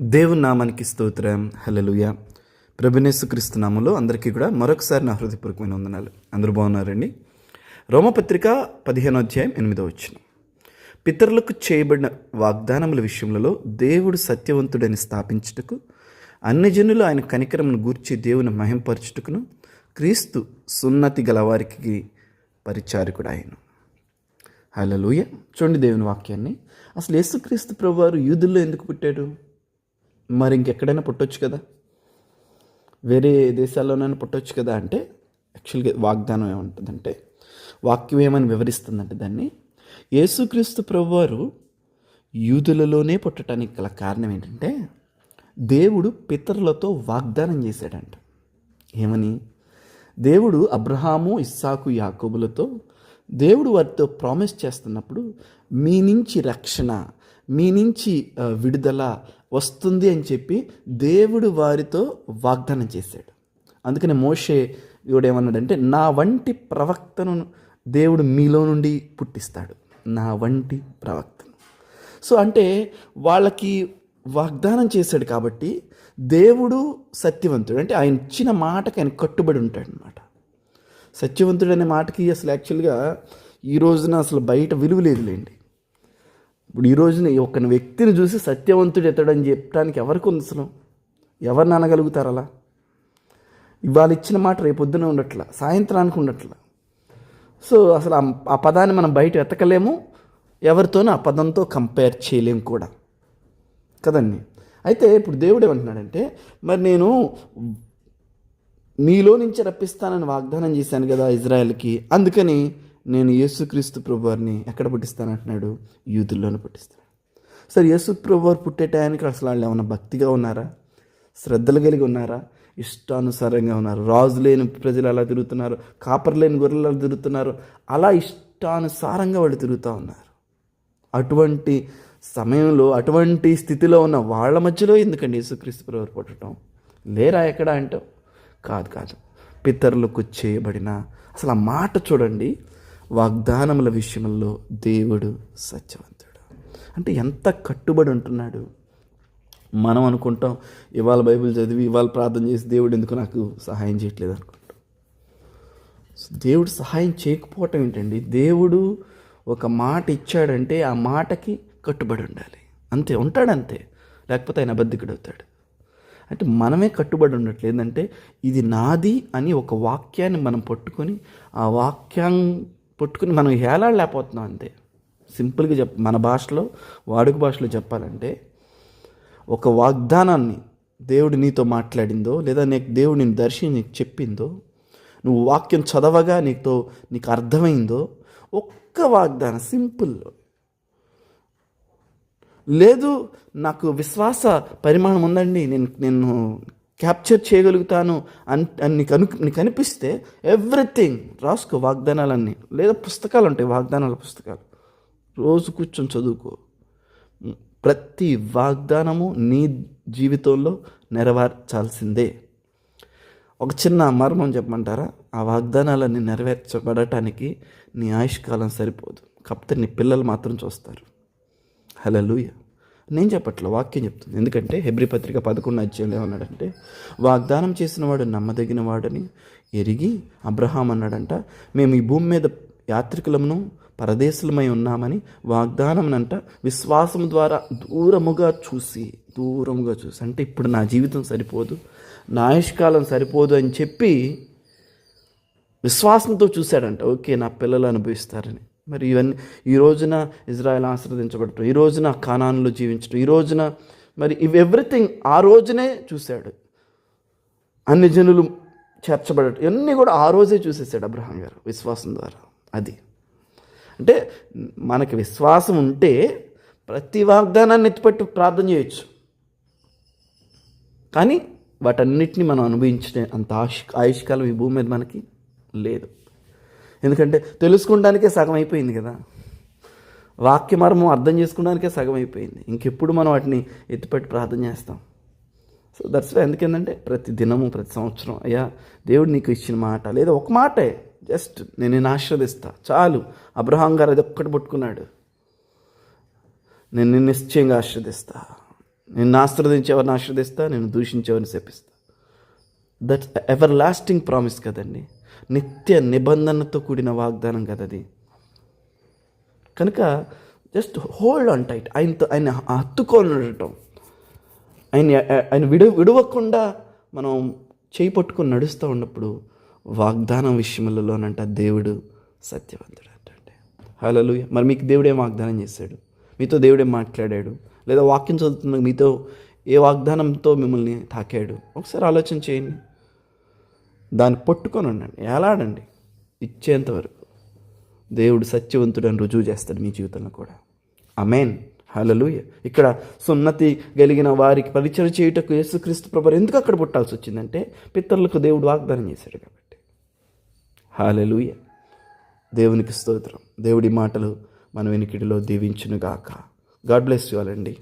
దేవుని నామానికి స్తోత్రం. హలలుయ ప్రభునేసు నామంలో అందరికీ కూడా మరొకసారి నా హృదయపూర్వకమైన వందనాలు. అందరూ బాగున్నారండి? రోమపత్రిక పదిహేనో అధ్యాయం ఎనిమిదో వచ్చిన పితరులకు చేయబడిన వాగ్దానముల విషయములలో దేవుడు సత్యవంతుడని స్థాపించుటకు అన్ని జనులు ఆయన కనికరమును గూర్చి దేవుని మహింపరచుటకును క్రీస్తు సున్నతి గలవారికి పరిచారకుడు ఆయన హలలుయ చూడండి దేవుని వాక్యాన్ని. అసలు యేసుక్రీస్తు ప్రభువారు యూదుల్లో ఎందుకు పుట్టాడు? మరి ఇంకెక్కడైనా పుట్టొచ్చు కదా? వేరే దేశాల్లోనైనా పుట్టొచ్చు కదా అంటే యాక్చువల్గా వాగ్దానం ఏముంటుందంటే వాక్యం ఏమని వివరిస్తుందంటే దాన్ని యేసుక్రీస్తు ప్రభువారు యూదులలోనే పుట్టడానికి గల కారణం ఏంటంటే దేవుడు పితరులతో వాగ్దానం చేశాడంట. ఏమని? దేవుడు అబ్రహాము ఇస్సాకు యాకోబులతో దేవుడు వారితో ప్రామిస్ చేస్తున్నప్పుడు మీ నుంచి రక్షణ మీ నుంచి విడుదల వస్తుంది అని చెప్పి దేవుడు వారితో వాగ్దానం చేశాడు. అందుకనే మోషే దేవుడు ఏమన్నాడంటే నా వంటి ప్రవక్తను దేవుడు మీలో నుండి పుట్టిస్తాడు. నా వంటి ప్రవక్తను. సో అంటే వాళ్ళకి వాగ్దానం చేశాడు కాబట్టి దేవుడు సత్యవంతుడు. అంటే ఆయన ఇచ్చిన మాటకి ఆయన కట్టుబడి ఉంటాడు అనమాట సత్యవంతుడు అనే మాటకి అసలు యాక్చువల్గా ఈ రోజున అసలు బయట విలువ లేదులేండి. ఇప్పుడు ఈ రోజున ఒక వ్యక్తిని చూసి సత్యవంతుడు ఎత్తడని చెప్పడానికి ఎవరికి ఉంది అసలు? ఎవరిని అనగలుగుతారు అలా? ఇవాళ ఇచ్చిన మాట రేపు పొద్దున ఉండట్ల సాయంత్రానికి ఉండట్ల. సో అసలు ఆ- ఆ పదాన్ని మనం బయట ఎతకలేము ఎవరితోనూ ఆ పదంతో కంపేర్ చేయలేము కూడా. కదండి? అయితే ఇప్పుడు దేవుడు ఏమంటున్నాడంటే మరి నేను మీలో నుంచి రప్పిస్తానని వాగ్దానం చేశాను కదా ఇజ్రాయెల్కి అందుకని నేను యేసుక్రీస్తు ప్రభువారిని ఎక్కడ పుట్టిస్తానంటున్నాడు యూదుల్లోనే పుట్టిస్తాను సరే యేసు ప్రభువారు పుట్టే టయానికి అసలు వాళ్ళు ఏమైనా భక్తిగా ఉన్నారా? శ్రద్ధలు కలిగి ఉన్నారా? ఇష్టానుసారంగా ఉన్నారు. రాజు లేని ప్రజలు అలా తిరుగుతున్నారు? కాపర్ లేని గొర్రెలు అలా తిరుగుతున్నారు? అలా ఇష్టానుసారంగా వాళ్ళు తిరుగుతూ ఉన్నారు. అటువంటి సమయంలో అటువంటి స్థితిలో ఉన్న వాళ్ళ మధ్యలో ఎందుకండి యేసుక్రీస్తు ప్రభువారు పుట్టడం? లేరా ఎక్కడ అంటావు? కాదు కాదు. పితరులకు చేయబడిన అసలు ఆ మాట చూడండి. వాగ్దానముల విషయంలో దేవుడు సత్యవంతుడు. అంటే ఎంత కట్టుబడి ఉంటున్నాడు. మనం అనుకుంటాం ఇవాళ బైబిల్ చదివి ఇవాళ ప్రార్థన చేసి దేవుడు ఎందుకు నాకు సహాయం చేయట్లేదు అనుకుంటాం. దేవుడు సహాయం చేయకపోవటం ఏంటండి? దేవుడు ఒక మాట ఇచ్చాడంటే ఆ మాటకి కట్టుబడి ఉండాలి. అంతే ఉంటాడంతే. లేకపోతే ఆయన అబద్ధికుడు అవుతాడు. అంటే మనమే కట్టుబడి ఉండట్లేదంటే ఇది నాది అని ఒక వాక్యాన్ని మనం పట్టుకొని ఆ వాక్యం పట్టుకుని మనం హేలాడలేకపోతున్నాం అంతే. సింపుల్గా చెప్ మన భాషలో వాడుక భాషలో చెప్పాలంటే ఒక వాగ్దానాన్ని దేవుడు నీతో మాట్లాడిందో లేదా నీకు దేవుడు నేను దర్శి నీకు చెప్పిందో నువ్వు వాక్యం చదవగా నీతో నీకు అర్థమైందో ఒక్క వాగ్దానం సింపుల్. లేదు నాకు విశ్వాస పరిమాణం ఉందండి నేను నేను క్యాప్చర్ చేయగలుగుతాను అని అని నీకు అను నీకు అనిపిస్తే ఎవ్రీథింగ్ రాసుకో వాగ్దానాలన్నీ. లేదా పుస్తకాలు ఉంటాయి వాగ్దానాల పుస్తకాలు. రోజు కూర్చొని చదువుకో. ప్రతి వాగ్దానము నీ జీవితంలో నెరవేర్చాల్సిందే. ఒక చిన్న మర్మం చెప్పమంటారా? ఆ వాగ్దానాలన్నీ నెరవేర్చబడటానికి నీ ఆయుష్కాలం సరిపోదు. కాకపోతే నీ పిల్లలు మాత్రం చూస్తారు. హలలుయ నేను చెప్పట్లో వాక్యం చెప్తుంది. ఎందుకంటే హెబ్రి పత్రిక పదకొండు అధ్యాయంలో ఏమన్నాడంటే వాగ్దానం చేసిన వాడు నమ్మదగిన వాడని ఎరిగి అబ్రహాం అన్నాడంట మేము ఈ భూమి మీద యాత్రికులమును పరదేశులమై ఉన్నామని వాగ్దానమునంట విశ్వాసం ద్వారా దూరముగా చూసి దూరముగా చూసి. అంటే ఇప్పుడు నా జీవితం సరిపోదు నా ఆయుష్కాలం సరిపోదు అని చెప్పి విశ్వాసంతో చూశాడంట ఓకే నా పిల్లలు అనుభవిస్తారని. మరి ఇవన్నీ ఈ రోజున ఇజ్రాయెల్ ఆశ్రదించబడటం ఈ రోజున కానాన్లో జీవించడం ఈ రోజున మరి ఇవి ఎవ్రీథింగ్ ఆ రోజునే చూశాడు. అన్ని జనులు చేర్చబడటం ఇవన్నీ కూడా ఆ రోజే చూసేసాడు అబ్రహాం గారు విశ్వాసం ద్వారా. అది అంటే మనకి విశ్వాసం ఉంటే ప్రతి వాగ్దానాన్ని ఎత్తిపెట్టి ప్రార్థన చేయొచ్చు. కానీ వాటన్నిటిని మనం అనుభవించే అంత ఆయుష్ ఆయుష్కాలం ఈ భూమి మీద మనకి లేదు. ఎందుకంటే తెలుసుకోవడానికే సగం అయిపోయింది కదా. వాక్యమర్మం అర్థం చేసుకోవడానికే సగం అయిపోయింది. ఇంకెప్పుడు మనం వాటిని ఎత్తిపెట్టి ప్రార్థన చేస్తాం? సో దట్స్ వై ఎందుకంటే ప్రతి దినము ప్రతి సంవత్సరం అయ్యా దేవుడు నీకు ఇచ్చిన మాట లేదా ఒక మాటే. జస్ట్ నేను నేను ఆశీర్వదిస్తా. చాలు. అబ్రహాం గారు అది ఒక్కటి పట్టుకున్నాడు. నేను నిన్ను నిశ్చయంగా ఆశీర్వదిస్తా. నిన్ను ఆశీర్వదించేవారిని ఆశ్రదిస్తా నేను దూషించేవారిని శపిస్తా. దట్స్ ఎవర్ లాస్టింగ్ ప్రామిస్ కదండి. నిత్య నిబంధనతో కూడిన వాగ్దానం కదా అది. కనుక జస్ట్ హోల్డ్ ఆన్ టైట్ ఆయనతో ఆయన హత్తుకొని ఉండటం ఆయన ఆయన విడు విడవకుండా మనం చేయి పట్టుకొని నడుస్తూ ఉన్నప్పుడు వాగ్దానం విషయములలోనంట దేవుడు సత్యవంతుడు అంటే హలలు మరి మీకు దేవుడే వాగ్దానం చేశాడు? మీతో దేవుడే మాట్లాడాడు? లేదా వాక్యం చదువుతున్న మీతో ఏ వాగ్దానంతో మిమ్మల్ని తాకాడు? ఒకసారి ఆలోచన చేయండి. దాన్ని పట్టుకొని ఉండండి ఎలాడండి ఇచ్చేంత వరకు. దేవుడు సత్యవంతుడని రుజువు చేస్తాడు మీ జీవితంలో కూడా. అమెన్ హలలుయ ఇక్కడ సున్నతి కలిగిన వారికి పరిచయం చేయుటకు యేసుక్రీస్తు ప్రభు ఎందుకు అక్కడ పుట్టాల్సి వచ్చిందంటే పితరులకు దేవుడు వాగ్దానం చేశాడు కాబట్టి. హాలలుయ దేవునికి స్తోత్రం. దేవుడి మాటలు మన వెనుకిడిలో దీవించునుగాక. గాడ్ బ్లెస్ యు అండి.